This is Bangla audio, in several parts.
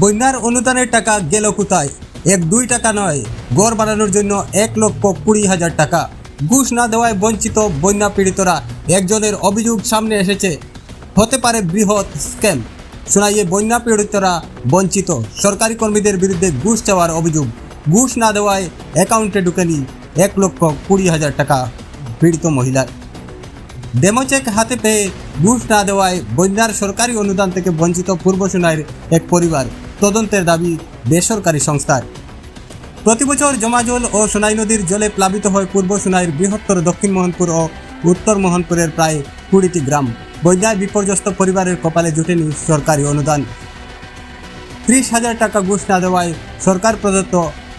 বন্যার অনুদানের টাকা গেল কোথায়? এক দুই টাকা নয়, গড় বানানোর জন্য এক লক্ষ কুড়ি হাজার টাকা। ঘুষ না দেওয়ায় বঞ্চিত বন্যা পীড়িতরা একজনের অভিযোগ সামনে এসেছে। হতে পারে বৃহৎ স্ক্যাম। শোনাইয়ে বন্যা পীড়িতরা বঞ্চিত। সরকারি কর্মীদের বিরুদ্ধে ঘুষ চাওয়ার অভিযোগ। ঘুষ না দেওয়ায় অ্যাকাউন্টে ঢুকেনি এক লক্ষ কুড়ি হাজার টাকা পীড়িত মহিলার। ডেমো চেক হাতে পেয়ে ঘুষ না দেওয়ায় বন্যার সরকারি অনুদান থেকে বঞ্চিত পূর্ব সোনাইয়ের এক পরিবার। তদন্তের দাবি বেসরকারি সংস্থার। প্রতি বছর জমাজল ও সোনাই নদীর জলে প্লাবিত হয় পূর্ব সোনাইয়ের বৃহত্তর দক্ষিণ মোহনপুর ও উত্তর মোহনপুরের প্রায় কুড়িটি গ্রাম। বন্যায় বিপর্যস্ত পরিবারের কপালে জুটেনি সরকারি অনুদান। ত্রিশ হাজার টাকা ঘুষ না দেওয়ায় সরকার প্রদত্ত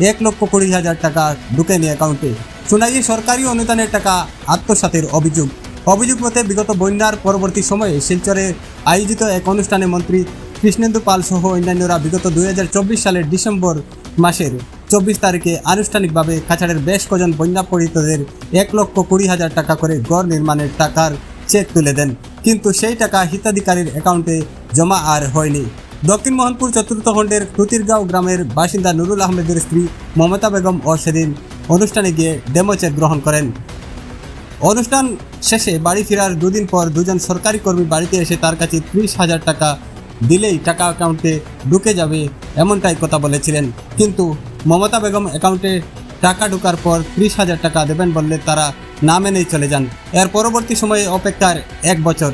এক লক্ষ কুড়ি হাজার টাকা ঢুকেনি অ্যাকাউন্টে। সোনাইয়ে সরকারি অনুদানের টাকা আত্মসাতের অভিযোগ। অভিযোগ মতে বিগত বন্যার পরবর্তী সময়ে শিলচরে আয়োজিত এক অনুষ্ঠানে মন্ত্রী কৃষ্ণেন্দু পাল সহ অন্যান্যরা বিগত দুই হাজার চব্বিশ সালের ডিসেম্বর মাসের চব্বিশ তারিখে আনুষ্ঠানিকভাবে কাছাড়ের বেশ কজন বন্যা পীড়িতদের এক লক্ষ কুড়ি হাজার টাকা করে গড় নির্মাণের টাকার চেক তুলে দেন। কিন্তু সেই টাকা হিতাধিকারীর অ্যাকাউন্টে জমা আর হয়নি। দক্ষিণ মোহনপুর চতুর্থ খণ্ডের কুতিরগাঁও গ্রামের বাসিন্দা নুরুল আহমেদের স্ত্রী মমতা বেগম ও সেদিন অনুষ্ঠানে গিয়ে ডেমো চেক গ্রহণ করেন। অনুষ্ঠান শেষে বাড়ি ফেরার দুদিন পর দুজন সরকারি কর্মী বাড়িতে এসে তার কাছে ত্রিশ হাজার টাকা দিলেই টাকা অ্যাকাউন্টে ঢুকে যাবে, এমনটাই কথা বলেছিলেন। কিন্তু মমতা বেগম অ্যাকাউন্টে টাকা ঢোকার পর ত্রিশ হাজার টাকা দেবেন বললে তারা না মেনেই চলে যান। এর পরবর্তী সময়ে অপেক্ষার এক বছর,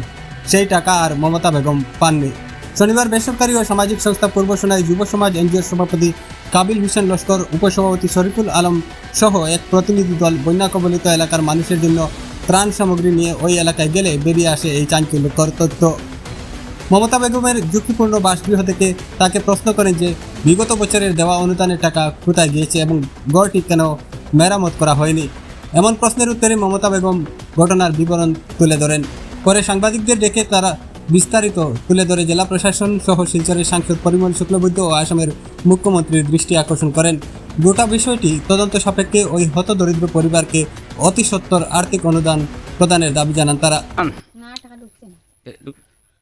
সেই টাকা আর মমতা বেগম পাননি। শনিবার বেসরকারি ও সামাজিক সংস্থা পূর্ব সোনাই যুব সমাজ এনজিওর সভাপতি কাবিল হোসেন লস্কর, উপসভাপতি শরীফুল আলম সহ এক প্রতিনিধি দল বন্যা কবলিত এলাকার মানুষের জন্য ত্রাণ সামগ্রী নিয়ে ওই এলাকায় গেলে বেরিয়ে আসে এই চাঞ্চল্যকর তথ্য। মমতা বেগমের ঝুঁকিপূর্ণ বাসগৃহ থেকে তাকে প্রশ্ন করেন যে বিগত বছরের দেওয়া অনুদানের টাকা কোথায় গিয়েছে এবং গড়টি কেন মেরামত করা হয়নি? এমন প্রশ্নের উত্তরে মমতা বেগম ঘটনার বিবরণ তুলে ধরেন। পরে সাংবাদিকদের ডেকে তারা বিস্তারিত তুলে ধরে জেলা প্রশাসন সহ শিলচরের সাংসদ পরিমল শুক্লবৈদ্য ও আসামের মুখ্যমন্ত্রীর দৃষ্টি আকর্ষণ করেন। গোটা বিষয়টি তদন্ত সাপেক্ষে ওই হতদরিদ্র পরিবারকে অতি সত্বর আর্থিক অনুদান প্রদানের দাবি জানান তারা।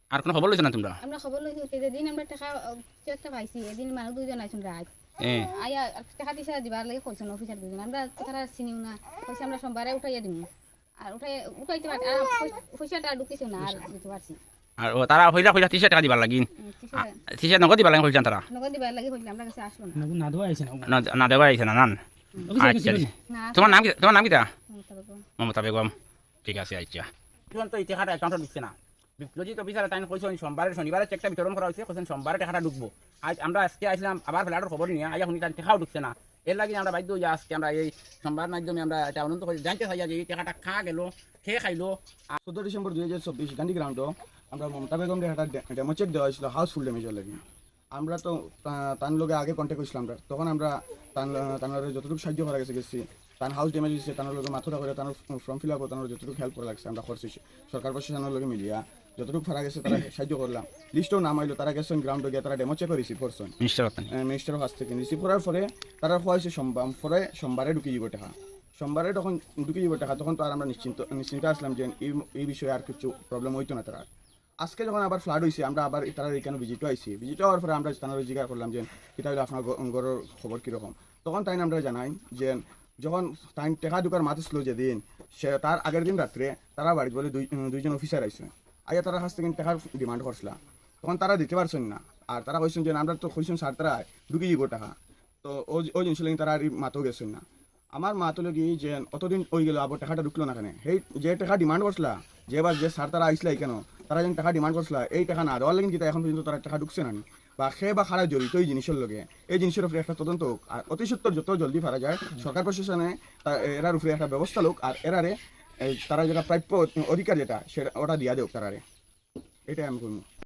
টাকা আর কোনো খবর লইছ না তোমরা? আমরা খবর লইছি যে যেদিন আমরা টাকা চেকটা পাইছি এদিন মানুষ দুইজন আইসুন রাত। আয়া টাকা দিছে দিবার লাগে কইছেন অফিসার দুজন আমরা তারা চিনিও না কইছে আমরা সোমবারে উঠাইয়া দিমু। আর উঠাই উঠাইতে পারি আর পয়সাটা ঢুকেছে না আর দিতে পারছি আর ও তারা হইলা হইলা তিরিশ টাকা দিবার লাগিন তিরিশ নগদ দিবার লাগিন হইলাম তারা? নগদ দিবার লাগে হইলে আমরা কাছে আসলো না। না দেওয়া হয়েছে না না- দেওয়া আইছে না নান। আচ্ছা তোমার নাম কি তোমার নাম মমতা বেগম। মমতা বেগম। ঠিক আছে আচ্ছা। তো ইতিহাসটা অ্যাকাউন্টে ঢুকছে না। লজিত অফিসার তাই কইছেন সোমবারে শনিবারে চেকটা বিতরণ করা হয়েছে কোথায় সোমবারে টাকাটা ঢুকবো আজ আমরা আজকে আসলাম আবার ফ্ল্যাটের খবর নিয়ে। আজ শুনি তার টাকাও ঢুকছে না। এর লাগে আমরা বাধ্য হয়ে আজকে আমরা এই সোমবার মাধ্যমে আমরা এটা অনন্ত করে জানতে চাই যে এই টাকাটা খা গেল খেয়ে খাইলো। আর চোদ্দ ডিসেম্বর দুই হাজার চব্বিশ, গান্ধী গ্রাউন্ডও আমরা মমতা বেগম একটা ডেমো চেক দেওয়া হয়েছিল হাউসফুল ড্যামেজের লাগে। আমরা তো তা- তার লগে আগে কন্ট্যাক্ট করছিলাম তখন আমরা তান তানোর যতটুকু সাহায্য করা গেছে, গেছি। তার হাউস ড্যামেজ হয়েছে তানোর লগে মাথা করে তার ফর্ম ফিল আপ তার যতটুকু হেল্প করা লাগছে আমরা করছি সরকার প্রশাসনের লগে মিলিয়া যতটুকু ফারা গেছে তারা সাহায্য করলাম। লিস্টও নাম আইলো তারা গেছেন গ্রাউন্ডে গিয়ে তারা ডেমো চেকও রিসিভ করছেন মিনিস্টার মিনিস্টারের কাছ থেকে রিসিভ করার পরে তারা হয়েছে সোমবার পরে সোমবারে ঢুকে যাব টাকা সোমবারে তখন ঢুকে যাব টাকা তখন তো আর আমরা নিশ্চিন্ত নিশ্চিন্ত আসলাম যে এই এই বিষয়ে আর কিছু প্রবলেম হইতো না তারা আজকে যখন আবার ফ্লাড হয়েছে আমরা আবার তারা এখানে ভিজিটও আইছি। ভিজিট হওয়ার পরে আমরা তারা জিজ্ঞাসা করলাম যে হলো আপনার ঘরের খবর কীরকম? তখন তাই আমরা জানাই যে যখন তাই টেকা ঢুকার মাথা ছিল যেদিন, সে তার আগের দিন রাত্রে তারা বাড়িতে বলে দুই দুইজন অফিসার আইছে। আইয়া তারা কাছ থেকে টাকার ডিমান্ড করছিল। তখন তারা দিতে পারছেন না। আর তারা কইছেন যে আমরা তো কইছেন স্যার তারা ঢুকে যাব টাকা তো ওই জিনিস লাগি তারা আর মাতেও গেছেন না। আমার মা তো লাগি যে, অতদিন ওই গেল, আবার টাকাটা ঢুকলো না কেন? সেই যে টাকা ডিমান্ড করছিলা, যে এবার যে স্যার তারা আইসলাই কেন তারা যেন টাকা ডিমান্ড করছিলা, এই টাকা না দেওয়ার লাগি যেটা এখন পর্যন্ত তারা টাকা ঢুকছে নি। বা সে বা খারা জড়িত এই জিনিসের লগে। এই জিনিসের উপরে একটা তদন্ত হোক আর অতি সত্তর যত জলদি পারা যায় সরকার প্রশাসনে এরার উপরে একটা ব্যবস্থা লোক আর এরারে তারা যেটা প্রাপ্য অধিকার যেটা সেটা ওটা দিয়া দেওক তারারে এটাই আমি করব